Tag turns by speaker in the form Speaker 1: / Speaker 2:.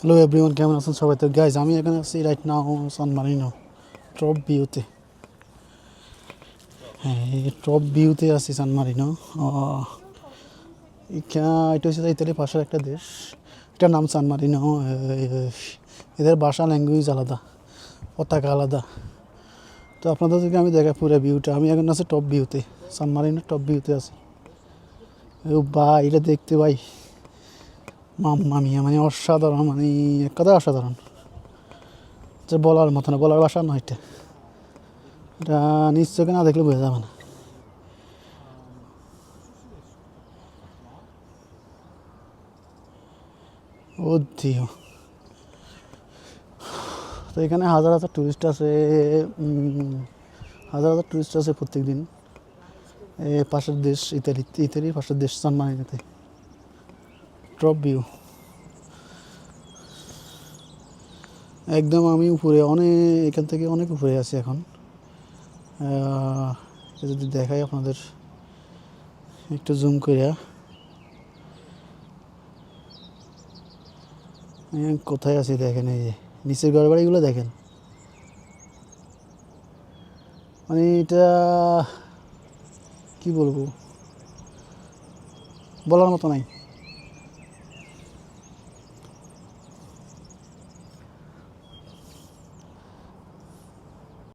Speaker 1: Hello everyone কেমন আছেন সবাই? তো গাইজ আমি এখানে আছি right now San Marino top ভিউতে হ্যাঁ টপ ভিউতে আছি সান মারিনো এটা হচ্ছে ইতালির পাশের একটা দেশ। এটার নাম সান মারিনো এদের ভাষা ল্যাঙ্গুয়েজ আলাদা, পতাকা আলাদা। তো আপনাদেরকে আমি দেখাই পুরো ভিউটা আমি এখন আছি টপ ভিউতে সান মারিনোর টপ ভিউতে আছি। ও ভাই, এটা দেখতে ভাই। মাম্মা মিয়া মানে অসাধারণ মানে এক কথা অসাধারণ। যে বলার মতো না, বলার ভাষা নয় এটা। এটা নিশ্চয়ই না দেখলে বোঝা যাবে না। তো এখানে হাজার হাজার টুরিস্ট আছে হাজার হাজার টুরিস্ট আছে প্রত্যেক দিন পাশের দেশ, ইতালি, ইতালির পাশের দেশ সান মারিনাতে টপ ভিউ একদম আমি উপরে, অনেক, এখান থেকে অনেক উপরে আছি এখন। যদি দেখাই আপনাদের, একটু জুম করিয়া। কোথায় আছি দেখেন এই যে, নিচের ঘর বাড়িগুলো দেখেন। মানে এটা, কি বলব? বলার মতো নাই।